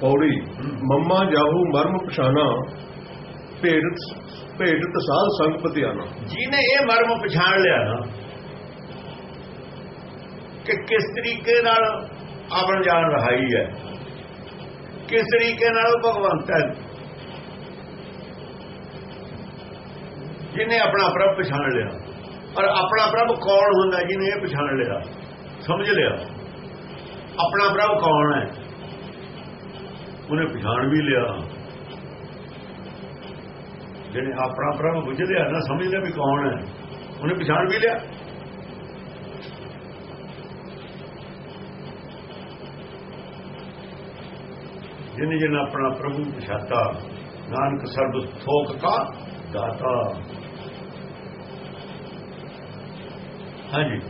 ਪੌੜੀ, ਮੰਮਾ ਜਾਹੂ ਮਰਮ ਪਛਾਣਾ ਭੇਟ ਭੇਟ ਸਾਧ ਸੰਗ ਪਤਿਆਨਾ ਜਿਹਨੇ ਇਹ ਮਰਮ ਪਛਾਣ ਲਿਆ ਨਾ, ਕਿ ਕਿਸ ਤਰੀਕੇ ਨਾਲ ਆਪਣ ਜਾਣ ਰਹਾਈ ਹੈ, ਕਿਸ ਤਰੀਕੇ ਨਾਲ ਭਗਵੰਤ ਹੈ, ਜਿਹਨੇ ਆਪਣਾ ਪ੍ਰਭ ਪਛਾਣ ਲਿਆ। ਔਰ ਆਪਣਾ ਪ੍ਰਭ ਕੌਣ ਹੁੰਦਾ ਜਿਹਨੇ ਇਹ ਪਛਾਣ ਲਿਆ, ਸਮਝ ਲਿਆ? ਆਪਣਾ ਪ੍ਰਭ ਕੌਣ ਹੈ? ਉਹਨੇ ਪਛਾਣ ਵੀ ਲਿਆ ਜਿਹਨੇ ਆਪਣਾ ਪ੍ਰਭ ਬੁੱਝ ਲਿਆ ਨਾ ਸਮਝ ਲਿਆ ਵੀ ਕੌਣ ਹੈ ਉਹਨੇ ਪਛਾਣ ਵੀ ਲਿਆ ਜਿਹਨੇ ਜਿਹਨੇ ਆਪਣਾ ਪ੍ਰਭੂ ਪਛਾਤਾ ਨਾਨਕ ਸਰਬ ਥੋਕ ਕਾ ਦਾਤਾ ਹਾਂਜੀ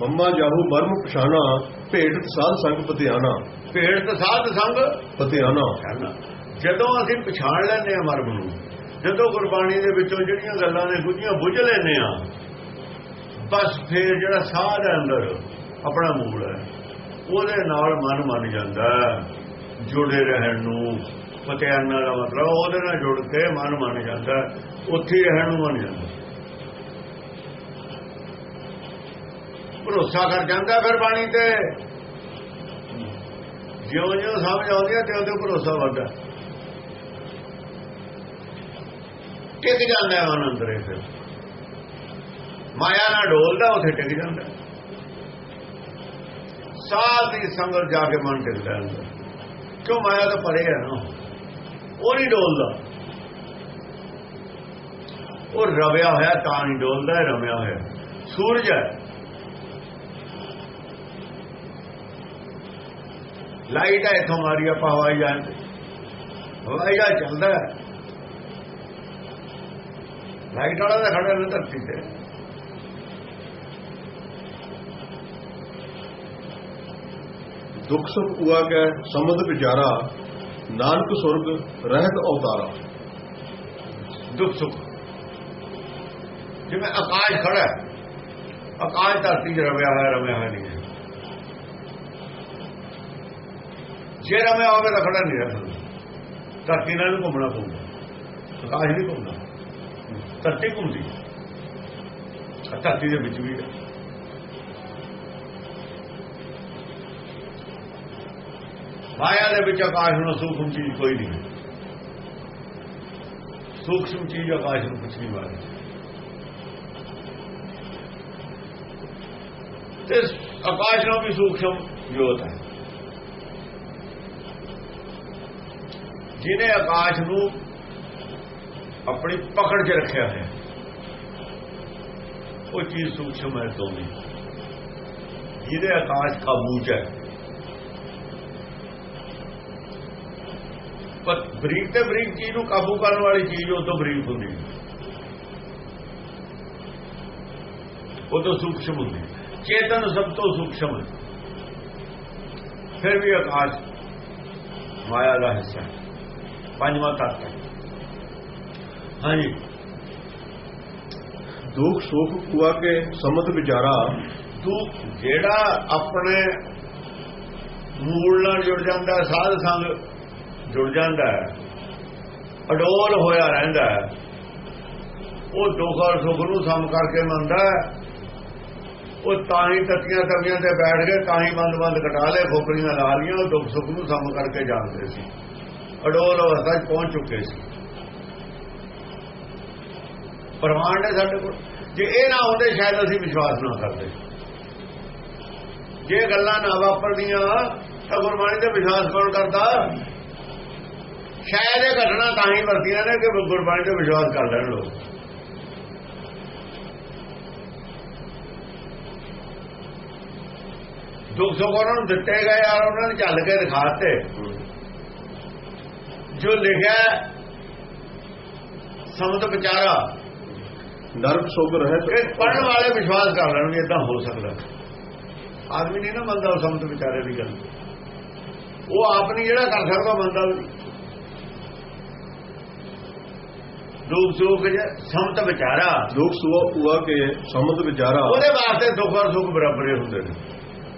ਮੰਮਾ ਜਾਹੂ ਮਰਮ ਪਛਾਨਾ ਭੇਟ ਸਾਧ ਸੰਗ ਪਤਿਆਨਾ ਭੇੜ ਤੇ ਸਾਧ ਸੰਗ ਕਰਨਾ ਜਦੋਂ ਅਸੀਂ ਪਛਾਣ ਲੈਂਦੇ ਆ ਮਰਮ ਨੂੰ ਜਦੋਂ ਗੁਰਬਾਣੀ ਦੇ ਵਿੱਚੋਂ ਜਿਹੜੀਆਂ ਗੱਲਾਂ ਨੇ ਗੁੱਝੀਆਂ ਬੁੱਝ ਲੈਂਦੇ ਆ ਬਸ ਫੇਰ ਜਿਹੜਾ ਸਾਧ ਹੈ ਅੰਦਰ ਆਪਣਾ ਮੂਲ ਹੈ ਉਹਦੇ ਨਾਲ ਮਨ ਮੰਨ ਜਾਂਦਾ। ਜੁੜੇ ਰਹਿਣ ਨੂੰ ਪਤਿਆਨਾ ਦਾ ਮਤਲਬ ਉਹਦੇ ਨਾਲ ਜੁੜ ਕੇ ਮਨ ਮੰਨ ਜਾਂਦਾ। ਉੱਥੇ ਰਹਿਣ ਨੂੰ ਮੰਨ ਜਾਂਦਾ ਭਰੋਸਾ ਕਰ ਜਾਂਦਾ ਫਿਰ ਬਾਣੀ ਤੇ। ਜਿਉਂ ਜਿਉਂ ਸਮਝ ਆਉਂਦੀ ਹੈ ਤੇ ਉਹਦੇ ਭਰੋਸਾ ਵੱਧਦਾ। ਟਿਕ ਜਾਂਦਾ ਮਨ ਅੰਦਰੇ ਫਿਰ। ਮਾਇਆ ਨਾਲ ਡੋਲਦਾ ਉਥੇ ਟਿਕ ਜਾਂਦਾ। ਹੈ। ਦੀ ਸੰਗਤ ਜਾ ਕੇ ਮਨ ਟਿਕਦਾ ਅੰਦਰ। ਕਿਉਂ ਮਾਇਆ ਤਾਂ ਪਰੇ ਹੈ ਨਾ। ਉਹ ਨਹੀਂ ਡੋਲਦਾ। ਉਹ ਰਵਿਆ ਹੋਇਆ ਤਾਂ ਨਹੀਂ ਡੋਲਦਾ ਰਮਿਆ ਹੋਇਆ। ਸੂਰਜ ਹੈ। ਲਾਈਟ ਹੈ ਇਥੋਂ ਮਾਰੀ ਆਪਾਂ ਹਵਾਈ ਜਹਾਜ਼ ਤੇ। ਹਵਾਈ ਜਹਾਜ਼ ਚੱਲਦਾ ਹੈ। ਲਾਈਟ ਵਾਲਾ ਤਾਂ ਖੜਾ ਰਹਿੰਦਾ ਧਰਤੀ ਤੇ। ਦੁਖ ਸੁਖ ਉਆ ਕੈ ਸਮਦ ਵਿਚਾਰਾ ਨਾਨਕ ਸੁਰਗ ਰਹਿਤ ਅਵਤਾਰਾ। ਦੁੱਖ ਸੁੱਖ। ਜਿਵੇਂ ਆਕਾਸ਼ ਖੜਾ ਹੈ ਆਕਾਸ਼ ਧਰਤੀ 'ਚ ਰਵਿਆ ਹੋਇਆ ਰਮਿਆ ਹੋਇਆ ਨਹੀਂ ਹੈ ਜੇ ਰਮਿਆ ਹੋਵੇ ਤਾਂ ਖੜਾ ਨਹੀਂ ਰਹਿ ਸਕਦਾ। ਧਰਤੀ ਨਾਲ ਵੀ ਘੁੰਮਣਾ ਪਊਗਾ। ਆਕਾਸ਼ ਨਹੀਂ ਘੁੰਮਦਾ। ਧਰਤੀ ਘੁੰਮਦੀ। ਧਰਤੀ ਦੇ ਵਿੱਚ ਵੀ ਹੈ ਮਾਇਆ ਦੇ ਵਿੱਚ ਆਕਾਸ਼ ਨੂੰ ਸੂਖਮ ਚੀਜ਼ ਕੋਈ ਨਹੀਂ। ਹੈ ਸੂਖਮ ਚੀਜ਼ ਆਕਾਸ਼ ਨੂੰ ਕੁਛ ਨਹੀਂ ਮਾਰਦੀ। ਤੇ ਆਕਾਸ਼ ਨੂੰ ਵੀ ਸੂਖਮ ਜੋਤ ਹੈ। ਜਿਹਨੇ ਆਕਾਸ਼ ਨੂੰ ਆਪਣੀ ਪਕੜ 'ਚ ਰੱਖਿਆ ਹੈ, ਉਹ ਚੀਜ਼ ਸੂਖਮ ਹੈ ਤੋਂ ਵੀ ਜਿਹਦੇ ਆਕਾਸ਼ ਕਾਬੂ 'ਚ ਹੈ। ਪਰ ਬਰੀਕ ਤੇ ਬਰੀਕ ਚੀਜ਼ ਨੂੰ ਕਾਬੂ ਕਰਨ ਵਾਲੀ ਚੀਜ਼ ਉਹ ਤੋਂ ਬਰੀਕ ਹੁੰਦੀ ਹੈ। ਉਹ ਤੋਂ ਸੂਖਮ ਹੁੰਦੀ ਚੇਤਨ ਸਭ ਤੋਂ ਸੂਖਮ ਹੈ। ਫਿਰ ਵੀ ਆਕਾਸ਼ ਮਾਇਆ ਦਾ ਹਿੱਸਾ ਹੈ। ਪੰਜਵਾਂ ਤੱਤ ਹੈ। ਹਾਂਜੀ। ਦੁਖ ਸੁਖ ਉਆ ਕੇ ਸਮਦ ਵਿਚਾਰਾ। ਤੂੰ ਜਿਹੜਾ ਆਪਣੇ ਮੂਲ ਨਾਲ ਜੁੜ ਜਾਂਦਾ ਸਾਧ ਸੰਗ ਜੁੜ ਜਾਂਦਾ ਹੈ ਅਡੋਲ ਹੋਇਆ ਰਹਿੰਦਾ ਹੈ ਉਹ ਦੁੱਖ ਔਰ ਸੁੱਖ ਨੂੰ ਸਮ ਕਰਕੇ ਮੰਨਦਾ ਹੈ। ਉਹ ਤਾਂ ਹੀ ਤੱਕੀਆਂ ਤਵੀਆਂ ਤੇ ਬੈਠ ਗਏ ਤਾਂ ਹੀ ਬੰਦ-ਬੰਦ ਕਟਾ ਲਏ ਖੋਪੜੀਆਂ ਲਾ ਲੀਆਂ ਉਹ ਦੁੱਖ ਸੁੱਖ ਨੂੰ ਸਮ ਕਰਕੇ ਜਾਣਦੇ ਸੀ। ਅਡੋਲ ਅਵਸਥਾ 'ਚ ਪਹੁੰਚ ਚੁੱਕੇ ਸੀ। ਪ੍ਰਮਾਣ ਨੇ ਸਾਡੇ ਕੋਲ ਜੇ ਇਹ ਨਾ ਹੁੰਦੇ, ਸ਼ਾਇਦ ਅਸੀਂ ਵਿਸ਼ਵਾਸ ਨਾ ਕਰਦੇ। ਜੇ ਗੱਲਾਂ ਨਾ ਵਾਪਰਦੀਆਂ ਤਾਂ ਗੁਰਬਾਣੀ ਤੇ ਵਿਸ਼ਵਾਸ ਕੌਣ ਕਰਦਾ? ਸ਼ਾਇਦ ਇਹ ਘਟਨਾ ਤਾਂ ਹੀ ਵਰਤੀਆਂ ਨੇ ਕਿ ਗੁਰਬਾਣੀ ਤੇ ਵਿਸ਼ਵਾਸ ਕਰ ਲੈਣ ਲੋਕ। ਦੁੱਖ ਸੁੱਖ ਉਹਨਾਂ ਨੂੰ ਦਿੱਤੇ ਗਏ ਔਰ ਉਹਨਾਂ ਨੇ ਚੱਲ ਕੇ ਦਿਖਾਤੇ ਜੋ ਲਿਖਿਆ ਸਮਤ ਵਿਚਾਰਾ। ਨਰਕ ਸੁਖ ਰਹਿਤ ਇਹ ਪੜਨ ਵਾਲੇ ਵਿਸ਼ਵਾਸ ਕਰ ਲੈਣਗੇ ਇਦਾਂ ਹੋ ਸਕਦਾ ਆਦਮੀ ਨਹੀਂ ਨਾ ਮੰਨਦਾ ਸਮਤ ਵਿਚਾਰੇ ਦੀ ਗੱਲ। ਉਹ ਆਪ ਨਹੀਂ ਜਿਹੜਾ ਕਰ ਸਕਦਾ ਮੰਨਦਾ ਵੀ ਦੁੱਖ ਸੁੱਖ ਸਮਤ ਵਿਚਾਰਾ। ਦੁਖ ਸੁਖ ਉਆ ਕੇ ਸਮਦ ਵਿਚਾਰਾ। ਉਹਦੇ ਵਾਸਤੇ ਦੁੱਖ ਔਰ ਸੁੱਖ ਬਰਾਬਰ ਹੀ ਹੁੰਦੇ ਨੇ।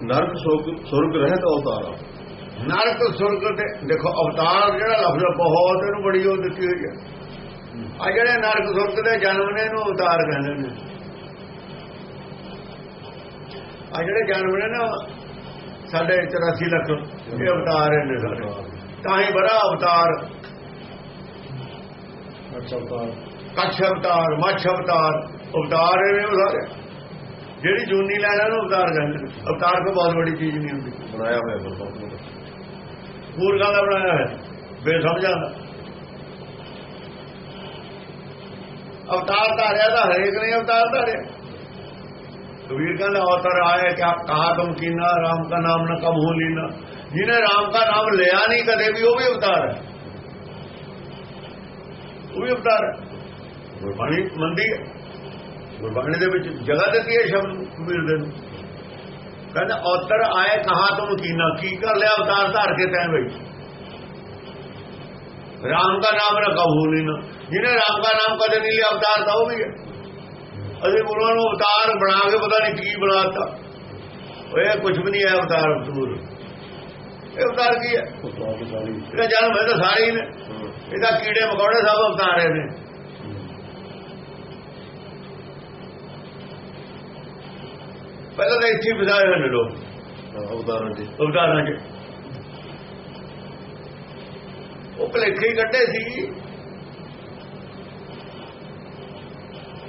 ਨਰਕ ਸੁਖ ਸੁਰਗ ਰਹਿਤ ਅਵਤਾਰਾ ਨਰਕ ਸੁਰਗ ਤੇ ਦੇਖੋ ਅਵਤਾਰ ਜਿਹੜਾ ਲਫ਼ਜ਼ ਬਹੁਤ ਇਹਨੂੰ ਬੜੀ ਉਹ ਦਿੱਤੀ ਹੋਈ ਹੈ ਆ ਜਿਹੜੇ ਨਰਕ ਸੁਰਗ ਦੇ ਜਨਮ ਨੇ ਇਹਨੂੰ ਅਵਤਾਰ ਕਹਿੰਦੇ ਨੇ। ਆ ਜਿਹੜੇ ਜਨਮ ਨੇ ਨਾ ਸਾਡੇ 84 ਲੱਖ ਇਹ ਅਵਤਾਰ ਨੇ ਸਾਰੇ ਤਾਂ ਹੀ ਬੜਾ ਅਵਤਾਰ। ਅੱਛਾ ਤਾਂ ਕੱਛ ਅਵਤਾਰ ਮੱਛ ਅਵਤਾਰ ਅਵਤਾਰ ਇਹ ਨੇ ਉਹ ਸਾਰੇ। ਜਿਹੜੀ ਜੂਨੀ ਲੈਣਾ ਨੂੰ ਅਵਤਾਰ ਕਹਿੰਦੇ ਨੇ। ਅਵਤਾਰ ਕੋਈ ਬਹੁਤ ਵੱਡੀ ਚੀਜ਼ ਨਹੀਂ ਹੁੰਦੀ। ਬਣਾਇਆ ਹੋਇਆ ਨੇ ਮੂਰਖਾਂ ਦਾ ਬਣਾਇਆ ਹੈ ਬੇਸਮਝਾਂ ਦਾ ਅਵਤਾਰ ਧਾਰਿਆ ਤਾਂ ਹਰੇਕ ਨੇ ਅਵਤਾਰ ਧਾਰਿਆ ਕਬੀਰ ਕਹਿੰਦਾ ਅਵਤਾਰ ਆਇਆ ਕਿ ਆਪ ਕਹਾ ਤੁਮ ਕੀਨਾ ਰਾਮ का ਨਾਮ न कब हो लीना ਜਿਹਨੇ ਰਾਮ का ਨਾਮ ਲਿਆ ਨਹੀਂ ਕਦੇ ਵੀ ਉਹ ਵੀ ਅਵਤਾਰ ਹੈ ਉਹ ਵੀ ਅਵਤਾਰ ਹੈ ਗੁਰਬਾਣੀ ਮੰਦੀ ਹੈ ਗੁਰਬਾਣੀ ਦੇ ਵਿੱਚ ਜਗ੍ਹਾ ਦਿੱਤੀ ਹੈ ਸ਼ਬਦ ਕਬੀਰ ਦੇ ਨੂੰ ਕਹਿੰਦਾ ਅਵਤਾਰ ਆਏ ਕਹਾ ਤੁਮ ਕੀਨਾ ਕੀ ਕਰ ਲਿਆ ਅਵਤਾਰ ਧਾਰ ਕੇ ਤੈਂ ਬਈ? ਰਾਮ ਦਾ ਨਾਮ ਕਬੂ ਨਹੀਂ ਨਾ। ਜਿਹਨੇ ਰਾਮ ਦਾ ਨਾਮ ਕਦੇ ਨਹੀਂ ਲਿਆ ਅਵਤਾਰ ਤਾਂ ਉਹ ਵੀ ਹੈ। ਅਸੀਂ ਗੁਰੂਆਂ ਨੂੰ ਅਵਤਾਰ ਬਣਾ ਕੇ ਪਤਾ ਨਹੀਂ ਕੀ ਬਣਾਤਾ ਓਏ ਕੁਝ ਵੀ ਨਹੀਂ ਹੈ ਅਵਤਾਰ ਅਵਤੂਰ ਇਹ ਅਵਤਾਰ ਕੀ ਹੈ? ਇਹਦਾ ਜਨਮ ਹੈ ਤਾਂ ਸਾਰੇ ਹੀ। ਨੇ ਇਹਦਾ ਕੀੜੇ ਮਕੌੜੇ ਸਭ ਅਵਤਾਰੇ ਨੇ ਪਹਿਲਾਂ ਤਾਂ ਇੱਥੇ ਹੀ ਫਸਾਏ ਹੋਏ ਨੇ ਲੋਕ ਅਵਤਾਰਾਂ ਜੀ। ਅਵਤਾਰਾਂ 'ਚ ਉਹ ਭਲੇਖੇ ਹੀ ਕੱਢੇ ਸੀ।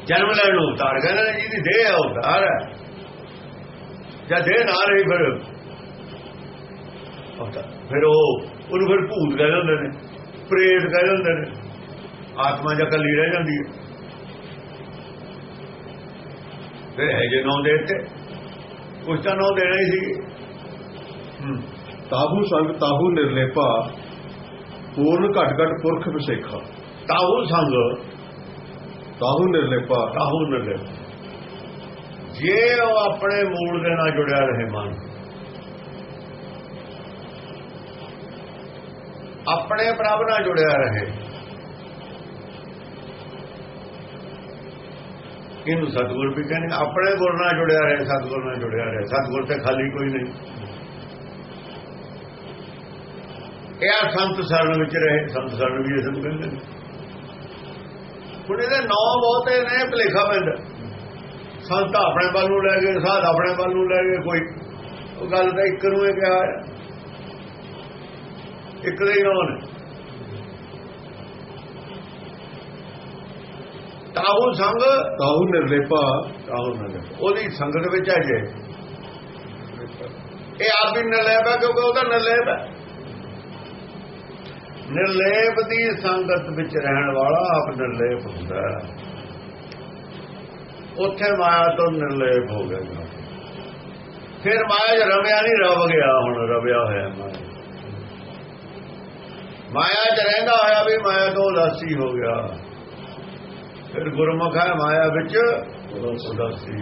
ਜਨਮ ਲੈਣ ਨੂੰ ਅਵਤਾਰ ਕਹਿੰਦੇ ਨੇ ਜਿਹਦੀ ਦੇਹ ਹੈ ਉਹ ਅਵਤਾਰ ਹੈ। ਜਦ ਦੇਹ ਨਾ ਰਹੀ ਫਿਰ। ਫਿਰ ਉਹ ਉਹਨੂੰ ਫਿਰ ਭੂਤ ਕਹਿ ਦਿੰਦੇ ਨੇ ਪ੍ਰੇਤ ਕਹਿ ਦਿੰਦੇ ਨੇ। ਆਤਮਾ ਜਾਂ ਕੱਲੀ ਰਹਿ ਜਾਂਦੀ ਹੈ। ਫਿਰ ਹੈ ਜੇ ਨੌ ਦੇ ਤੇ ਕੁਛ ਤਾਂ ਨੌ ਦੇਣਾ ਹੀ ਸੀ। ਤਾਹੂ ਸੰਗ ਤਾਹੂ ਨਿਰਲੇਪਾ ਪੂਰਨ ਘਟ ਘਟ ਪੁਰਖ ਵਿਸੇਖਾ। ਤਾਹੂ ਸੰਗ। ਤਾਹੂ ਨਿਰਲੇਪਾ। ਤਾਹੂ ਨਲੇ ਜੇ ਉਹ ਆਪਣੇ ਮੂਲ ਦੇ ਨਾਲ ਜੁੜਿਆ ਰਹੇ ਮਨ ਆਪਣੇ ਪ੍ਰਭ ਨਾਲ ਜੁੜਿਆ ਰਹੇ ਇਹਨੂੰ ਸਤਿਗੁਰ ਵੀ ਕਹਿੰਦੇ? ਆਪਣੇ ਗੁਰ ਨਾਲ ਜੁੜਿਆ ਰਹੇ, ਸਤਿਗੁਰ ਨਾਲ ਜੁੜਿਆ ਰਹੇ। ਸਤਿਗੁਰ ਤੇ ਖਾਲੀ ਕੋਈ ਨਹੀਂ। ਇਹ ਆ ਸੰਤ ਸਰਨ ਵਿੱਚ ਰਹੇ। ਸੰਤ ਸਰਨ ਵੀ ਇਸ ਨੂੰ ਕਹਿੰਦੇ ਨੇ। ਹੁਣ ਇਹਦੇ ਨੌ ਬਹੁਤੇ ਨੇ ਭਲੇਖਾ ਪੈਂਦਾ। ਸੰਤ ਆਪਣੇ ਵੱਲ ਨੂੰ ਲੈ ਗਏ, ਸਾਧ ਆਪਣੇ ਵੱਲ ਨੂੰ ਲੈ ਗਏ, ਕੋਈ। ਉਹ ਗੱਲ ਤਾਂ ਇੱਕ ਨੂੰ ਇਹ ਕਿਹਾ ਇੱਕ ਦੇ ਹੀ ਨੌ ਨੇ। ਤਾਹੂ ਸੰਗ। ਤਾਹੂ ਨਿਰਲੇਪਾ ਤਾਹੂ ਨਲੇ ਉਹਦੀ ਸੰਗਤ ਵਿੱਚ ਆ ਜੇ। ਇਹ ਆਪ ਵੀ ਨਲੇਬ ਹੈ ਕਿਉਂਕਿ ਉਹਦਾ ਨਲੇਬ ਹੈ। ਨਿਰਲੇਪ ਦੀ ਸੰਗਤ ਵਿੱਚ ਰਹਿਣ ਵਾਲਾ ਆਪ ਨਿਰਲੇਪ ਹੁੰਦਾ ਉੱਥੇ ਮਾਇਆ ਤੋਂ ਨਿਰਲੇਪ ਹੋ ਗਿਆ ਫਿਰ ਮਾਇਆ ਚ ਰਵਿਆ ਨਹੀਂ ਰਵ ਗਿਆ ਹੁਣ ਰਵਿਆ ਹੋਇਆ ਮਾਇਆ। ਮਾਇਆ ਚ ਰਹਿੰਦਾ ਹੋਇਆ ਵੀ ਮਾਇਆ ਤੋਂ ਉਦਾਸੀ ਹੋ ਗਿਆ। ਫਿਰ ਗੁਰਮੁਖ ਹੈ ਮਾਇਆ ਵਿੱਚ ਉਦਾਸੀ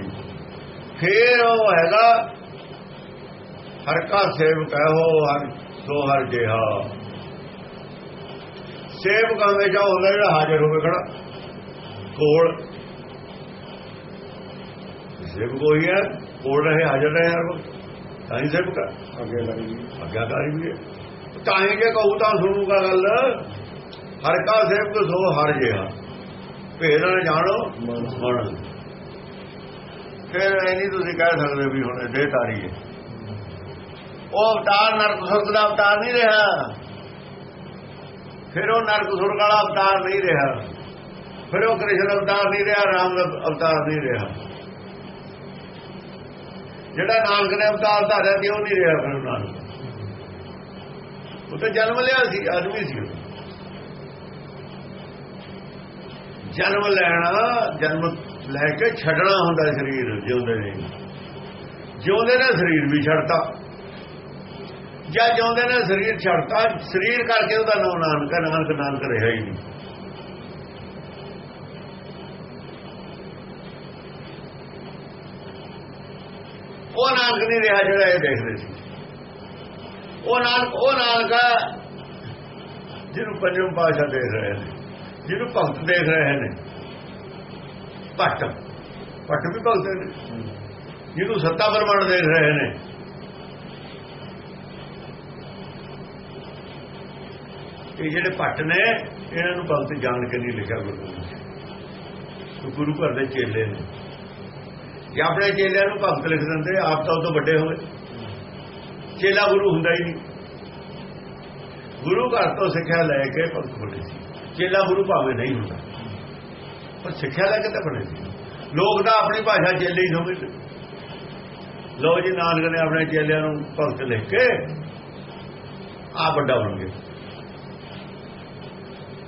ਫਿਰ ਉਹ ਹੈਗਾ ਹਰ ਕਾ ਸੇਵਕ ਹੈ ਉਹ ਹਰ ਸੋ ਹਰ ਜਿਹਾ। ਸੇਵਕ ਹਮੇਸ਼ਾ ਹੁੰਦਾ ਜਿਹੜਾ ਹਾਜ਼ਰ ਹੋਵੇ ਖੜਾ ਕੋਲ। ਸੇਵਕ ਹੋਈ ਹੈ ਕੋਲ ਰਹੇ ਹਾਜ਼ਰ ਰਹੇ ਹਰ ਵਕਤ। ਤਾਂ ਹੀ ਸੇਵਕ ਅੱਗੇ ਲੱਗੀ ਆਗਿਆਕਾਰੀ ਵੀ ਹੈ। ਤਾਂ ਹੀ ਜੇ ਕਹੂ ਤਾਂ ਸੁਣੂਗਾ ਗੱਲ ਹਰ ਕਾ ਸੇਵਕ ਸੋ ਹਰ ਜਿਹਾ। ਭੇਦ ਨਾ ਜਾਣੋ। ਮਨ ਫਿਰ ਇਹ ਨਹੀਂ ਤੁਸੀਂ ਕਹਿ ਸਕਦੇ ਵੀ ਹੁਣ ਇਹ ਤਾਰੀ ਹੈ। ਉਹ ਅਵਤਾਰ ਨਰਕ ਸੁਰਗ ਦਾ ਅਵਤਾਰ ਨਹੀਂ ਰਿਹਾ। ਫਿਰ ਉਹ ਨਰਕ ਸੁਰਗ ਵਾਲਾ ਅਵਤਾਰ ਨਹੀਂ ਰਿਹਾ। ਫਿਰ ਉਹ ਕ੍ਰਿਸ਼ਨ ਅਵਤਾਰ ਨਹੀਂ ਰਿਹਾ ਰਾਮ ਦਾ ਅਵਤਾਰ ਨਹੀਂ ਰਿਹਾ। ਜਿਹੜਾ ਨਾਨਕ ਨੇ ਅਵਤਾਰ ਧਾਰਿਆ ਸੀ ਉਹ ਨਹੀਂ ਰਿਹਾ ਫਿਰ ਨਾਨਕ ਉਹ ਤਾਂ ਜਨਮ ਲਿਆ ਸੀ ਆਦਮੀ ਸੀ ਉਹ। ਜਨਮ ਲੈਣਾ ਜਨਮ ਲੈ ਕੇ ਛੱਡਣਾ ਹੁੰਦਾ ਸਰੀਰ ਜਿਉਂਦੇ ਨੇ। ਜਿਉਂਦੇ ਨੇ ਸਰੀਰ ਵੀ ਛੱਡਤਾ। ਜਾਂ ਜਿਉਂਦੇ ਨੇ ਸਰੀਰ ਛੱਡਤਾ ਸਰੀਰ ਕਰਕੇ ਉਹਦਾ ਨਾਮ ਨਾਨਕ ਹੈ, ਨਾਨਕ ਨਾਨਕ ਰਿਹਾ ਹੀ ਨਹੀਂ। ਉਹ ਨਾਨਕ ਨਹੀਂ ਰਿਹਾ ਜਿਹੜਾ ਇਹ ਦੇਖਦੇ ਸੀ। ਉਹ ਨਾਨਕ ਉਹ ਨਾਨਕ ਜਿਹਨੂੰ ਪੰਜਮ ਪਾਸ਼ਾ ਦੇਖ ਰਹੇ ਨੇ। ਜਿਹਨੂੰ ਭਗਤ ਦੇਖ ਰਹੇ ਨੇ। ਭੱਟ ਭੱਟ ਵੀ ਭਗਤ ਨੇ। ਜਿਹਨੂੰ ਸੱਤਾ ਪਰਮਾਨ ਦੇਖ ਰਹੇ ਨੇ। ਇਹ ਜਿਹੜੇ ਭੱਟ ਨੇ, ਇਹਨਾਂ ਨੂੰ ਭਗਤ ਜਾਣ ਕੇ ਨਹੀਂ ਲਿਖਿਆ ਗੁਰੂ ਨੇ ਗੁਰੂ ਘਰ ਦੇ ਚੇਲੇ ਨੇ। ਜੇ ਆਪਣੇ ਚੇਲਿਆਂ ਨੂੰ ਭਗਤ ਲਿਖ ਦਿੰਦੇ, ਆਪ ਤਾਂ ਉਹ ਤੋਂ ਵੱਡੇ ਹੋਵੇ ਚੇਲਾ ਗੁਰੂ ਹੁੰਦਾ ਹੀ ਨਹੀਂ। ਗੁਰੂ ਘਰ ਤੋਂ ਸਿੱਖਿਆ ਲੈ ਕੇ ਭਗਤ ਬਣੇ ਸੀ। ਚੇਲਾ ਗੁਰੂ ਭਾਵੇਂ ਨਹੀਂ ਹੁੰਦਾ। ਪਰ ਸਿੱਖਿਆ ਲੈ ਕੇ ਤਾਂ ਬਣੇ ਲੋਕ ਤਾਂ ਆਪਣੀ ਭਾਸ਼ਾ ਚੇਲੇ ਹੀ ਸਮਝਦੇ। ਲੋ ਜੀ, ਨਾਨਕ ਨੇ ਆਪਣੇ ਚੇਲਿਆਂ ਨੂੰ ਭਗਤ ਲਿਖ ਕੇ ਆ ਵੱਡਾ ਬਣ ਗਏ।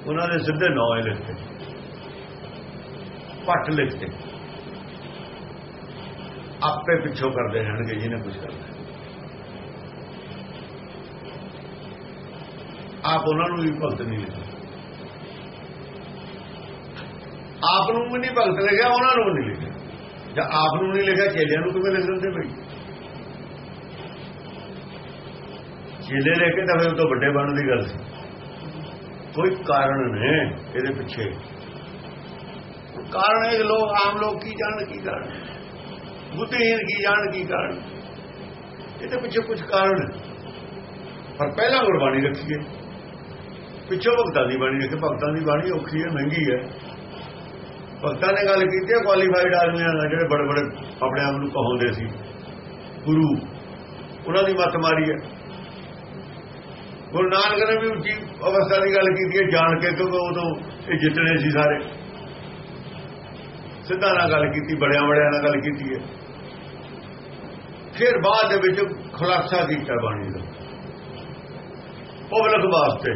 ਉਹਨਾਂ ਦੇ ਸਿੱਧੇ ਨਾਂ ਹੀ ਲਿਖਤੇ ਪੱਟ ਲਿਖਤੇ ਆਪੇ ਪਿੱਛੋਂ ਕਰਦੇ ਰਹਿਣਗੇ ਜਿਹਨੇ ਕੁਝ ਕਰਨਾ। ਆਪ ਉਹਨਾਂ ਨੂੰ ਵੀ ਭਗਤ ਨਹੀਂ ਲਿਖਦੇ। ਆਪ ਨੂੰ ਵੀ ਨਹੀਂ ਭਗਤ ਲਿਖਿਆ, ਉਹਨਾਂ ਨੂੰ ਵੀ ਨਹੀਂ ਲਿਖਿਆ। ਜਾਂ ਆਪ ਨੂੰ ਨਹੀਂ ਲਿਖਿਆ, ਚੇਲਿਆਂ ਨੂੰ ਕਿਵੇਂ ਲਿਖ ਦਿੰਦੇ ਬਈ? ਚੇਲੇ ਲੈ ਕੇ ਤਾਂ ਫਿਰ ਉਹ ਤੋਂ ਵੱਡੇ ਬਣਨ ਦੀ ਗੱਲ ਸੀ। ਕੋਈ ਕਾਰਨ ਨੇ ਇਹਦੇ ਪਿੱਛੇ। ਕਾਰਨ ਇਹ ਲੋਕ ਆਮ ਲੋਕ ਕੀ ਜਾਣ ਕੀ ਕਾਰਨ? ਬੁੱਧੀਹੀਨ ਕੀ ਜਾਣ ਕੀ ਕਾਰਨ? ਇਹਦੇ ਪਿੱਛੇ ਕੁਝ ਕਾਰਨ ਪਰ ਪਹਿਲਾਂ ਗੁਰਬਾਣੀ ਰੱਖੀਏ ਪਿੱਛੋਂ ਭਗਤਾਂ ਦੀ ਬਾਣੀ ਰੱਖੇ, ਭਗਤਾਂ ਦੀ ਬਾਣੀ ਔਖੀ ਹੈ, ਮਹਿੰਗੀ ਹੈ। ਭਗਤਾਂ ਨੇ ਗੱਲ ਕੀਤੀ ਹੈ ਕੁਆਲੀਫਾਈਡ ਆਦਮੀਆਂ ਨਾਲ ਜਿਹੜੇ ਬੜੇ ਬੜੇ ਆਪਣੇ ਆਪ ਨੂੰ ਕਹਾਉਂਦੇ ਸੀ। ਗੁਰੂ, ਉਹਨਾਂ ਦੀ ਮੱਤ ਮਾਰੀ ਹੈ। ਗੁਰੂ ਨਾਨਕ ਨੇ ਵੀ ਉੱਚੀ ਅਵਸਥਾ ਦੀ ਗੱਲ ਕੀਤੀ ਹੈ, ਜਾਣ ਕੇ, ਕਿਉਂਕਿ ਉਦੋਂ ਇਹ ਜਿੱਤਣੇ ਸੀ ਸਾਰੇ। ਸਿੱਧਾ ਨਾਲ ਗੱਲ ਕੀਤੀ, ਬੜਿਆਂ ਬੜਿਆਂ ਨਾਲ ਗੱਲ ਕੀਤੀ ਹੈ। ਫਿਰ ਬਾਅਦ ਦੇ ਵਿੱਚ ਖੁਲਾਸਾ ਕੀਤਾ ਬਾਣੀ ਦਾ। ਪਬਲਿਕ ਵਾਸਤੇ।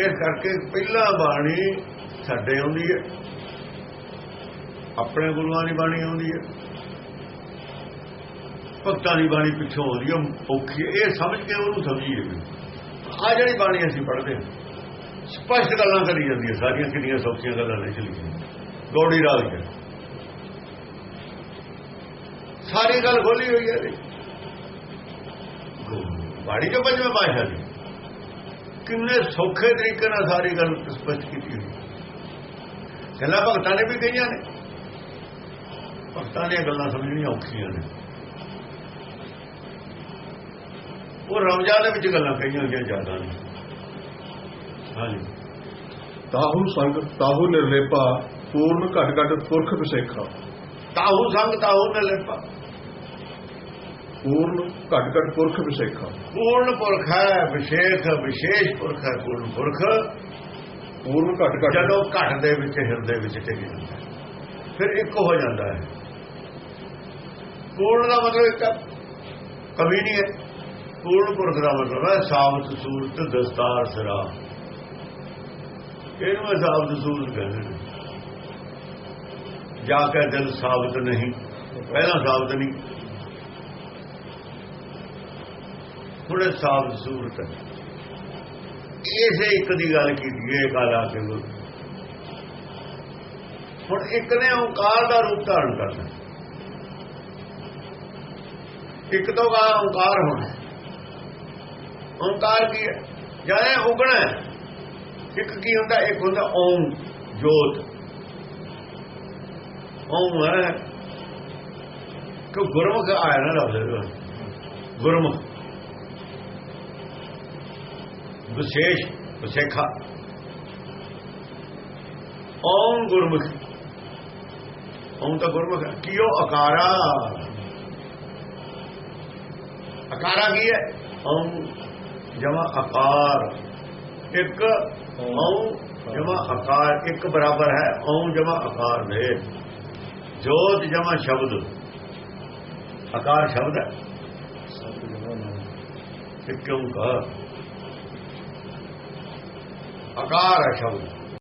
ਇਸ ਕਰਕੇ ਪਹਿਲਾ ਬਾਣੀ ਸਾਡੇ ਆਉਂਦੀ ਹੈ। ਆਪਣੇ ਗੁਰੂਆਂ ਦੀ ਬਾਣੀ ਆਉਂਦੀ ਹੈ। ਭਗਤਾਂ ਦੀ ਬਾਣੀ ਪਿੱਛੋਂ ਆਉਂਦੀ ਹੈ, ਔਖੀ ਇਹ ਸਮਝ ਕੇ ਉਹਨੂੰ ਸਮਝੀਏ ਆ ਜਿਹੜੀ ਬਾਣੀ ਅਸੀਂ ਪੜ੍ਹਦੇ ਹਾਂ, ਸਪਸ਼ਟ ਗੱਲਾਂ ਕਰੀ ਜਾਂਦੀਆਂ ਸਾਰੀਆਂ ਕਿੰਨੀਆਂ ਸੌਖੀਆਂ ਗੱਲਾਂ ਨਹੀਂ ਚਲੀਆਂ ਗੋੜੀ ਰਾਜ ਕੇ ਸਾਰੀ ਗੱਲ ਖੋਲੀ ਹੋਈ ਹੈ ਇਹਦੀ। ਬਾੜੀ ਜੋ ਪੰਜਵੇਂ ਪਾਸ਼ਾ ਦੀ ਕਿੰਨੇ ਸੌਖੇ ਤਰੀਕੇ ਨਾਲ ਸਾਰੀ ਗੱਲ ਸਪਸ਼ਟ ਕੀਤੀ ਹੋਈ ਗੱਲਾਂ ਭਗਤਾਂ ਨੇ ਵੀ ਕਹੀਆਂ ਨੇ। ਭਗਤਾਂ ਦੀਆਂ ਗੱਲਾਂ ਸਮਝਣੀਆਂ ਔਖੀਆਂ ਨੇ। ਉਹ ਰਮਜ਼ਾਨ ਦੇ ਵਿੱਚ ਗੱਲਾਂ ਕਹੀਆਂ ਗਈਆਂ ਜ਼ਿਆਦਾ ਨੇ। ਹਾਂਜੀ। ਤਾਹੂ ਸੰਗ ਤਾਹੂ ਨਿਰਲੇਪਾ ਪੂਰਨ ਘਟ ਘਟ ਪੁਰਖ ਵਿਸੇਖਾ। ਤਾਹੂ ਸੰਗ ਤਾਹੂ ਨੇ ਲੈਪਾ ਪੂਰਨ ਘਟ ਘਟ ਪੁਰਖ ਵਿਸੇਖਾ। ਪੂਰਨ ਪੁਰਖ ਹੈ ਵਿਸ਼ੇਖ ਵਿਸ਼ੇਸ਼ ਪੁਰਖ ਹੈ ਪੂਰਨ ਪੁਰਖ। ਪੂਰਨ ਘਟ ਘਟ ਜਦੋਂ ਘਟ ਦੇ ਵਿੱਚ, ਹਿਰਦੇ ਵਿੱਚ ਟਿਕ ਜਾਂਦਾ ਫਿਰ ਇੱਕ ਹੋ ਜਾਂਦਾ ਹੈ। ਪੂਰਨ ਦਾ ਮਤਲਬ ਇੱਕ ਕਵੀ ਨਹੀਂ ਹੈ। ਪੂਰਨ ਪੁਰਖ ਦਾ ਮਤਲਬ ਹੈ ਸਾਬਤ ਸੂਰਤ, ਦਸਤਾਰ ਸਰਾ ਇਹਨੂੰ ਇਹ ਸਾਬਤ ਸੂਰਤ ਕਹਿੰਦੇ ਨੇ। ਜਾ ਕੇ ਦਿਲ ਸਾਬਤ ਨਹੀਂ, ਪਹਿਲਾਂ ਸਾਬਤ ਨਹੀਂ। ਹੁਣ ਇਹ ਸਾਬਤ ਸੂਰਤ ਹੈ। ਇਸੇ ਇੱਕ ਦੀ ਗੱਲ ਕੀਤੀ ਹੈ ਕਾਲਾ ਸਿੰਘ ਗੁਰੂ ਹੁਣ ਇੱਕ ਨੇ ਓੰਕਾਰ ਦਾ ਰੂਪ ਧਾਰਨ ਕਰਨਾ। ਇੱਕ ਤੋਂ ਗਾ ਓੰਕਾਰ ਹੋਣਾ। ਓੰਕਾਰ ਕੀ ਹੈ? ਜਾਣੇ ਉਗਣਾ ਇੱਕ ਕੀ ਹੁੰਦਾ? ਇੱਕ ਹੁੰਦਾ ਓਮ ਜੋਤ। ਓਮ ਹੈ ਕਿ ਗੁਰਮੁਖ ਆਇਆ ਨਾ ਲਫ਼ਜ਼ ਗੁਰਮੁਖ। ਵਿਸ਼ੇਸ਼ ਵਿਸ਼ੇਖਾ। ਓਮ ਗੁਰਮੁਖ। ਓਮ ਤਾਂ ਗੁਰਮੁਖ ਹੈ। ਕਿਉ ਅਕਾਰਾ? ਅਕਾਰਾ ਕੀ ਹੈ? ਓਮ ਜਮਾ ਅਕਾਰ। ਇੱਕ ਓਮ ਜਮਾ ਅਕਾਰ ਇੱਕ ਬਰਾਬਰ ਹੈ। ਓਮ ਜਮਾ ਅਕਾਰ ਦੇ। ਜੋਤ ਜਮਾ ਸ਼ਬਦ। ਅਕਾਰ ਸ਼ਬਦ ਹੈ। ਇੱਕ ਓੰਕਾਰ ਆਕਾਰ ਹੈ ਸ਼ਬਦ।